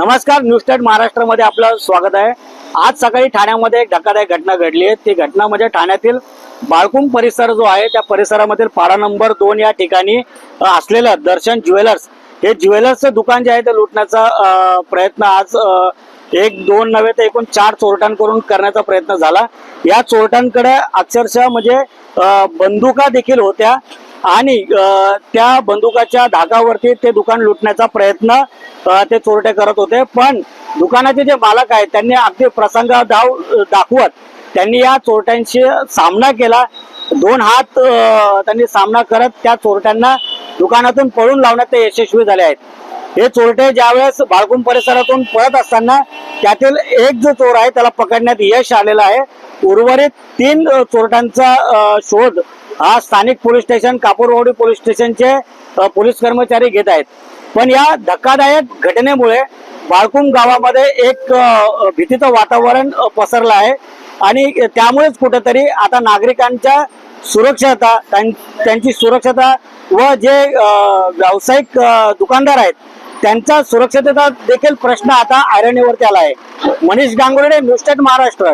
नमस्कार news state महाराष्ट्रामध्ये आपलं स्वागत आहे. आज सकाळी ठाण्यामध्ये एक धक्कादायक घटना घडली आहे. ती घटना म्हणजे ठाण्यातील बाळकुंग परिसर जो आहे त्या परिसरामधील पाडा नंबर दोन या ठिकाणी असलेलं दर्शन ज्वेलर्स हे ज्वेलर्सचं दुकान जे आहे ते लुटण्याचा प्रयत्न आज एक दोन नव्हे तर एकूण चार चोरट्यांकडून करण्याचा प्रयत्न झाला. या चोरट्यांकडे अक्षरशः म्हणजे बंदुका देखील होत्या. आणि त्या बंदुकाच्या धागावरती ते दुकान लुटण्याचा प्रयत्न ते चोरटे करत होते. पण दुकानाचे जे मालक आहेत त्यांनी अगदी प्रसंग धाव दाखवत त्यांनी या चोरट्यांशी सामना केला. दोन हात त्यांनी सामना करत त्या चोरट्यांना दुकानातून पळून लावण्यात ते यशस्वी झाले आहेत. हे चोरटे ज्यावेळेस बाळकुंड परिसरातून पळत असताना त्यातील एक जो चोर आहे त्याला पकडण्यात यश आलेलं आहे. उर्वरित तीन चोरट्यांचा शोध हा स्थानिक पोलीस स्टेशन कापूरवाडी पोलीस स्टेशनचे पोलीस कर्मचारी घेत आहेत. पण या धक्कादायक घटनेमुळे बाळकुंग गावामध्ये एक भीतीचं वातावरण पसरलं आहे. आणि त्यामुळेच कुठेतरी आता नागरिकांच्या सुरक्षता त्यां- त्यांची सुरक्षता व जे व्यावसायिक दुकानदार आहेत त्यांचा सुरक्षितता देखील प्रश्न आता ऐरणीवरती आला आहे. Manish Gangurde news state Maharashtra.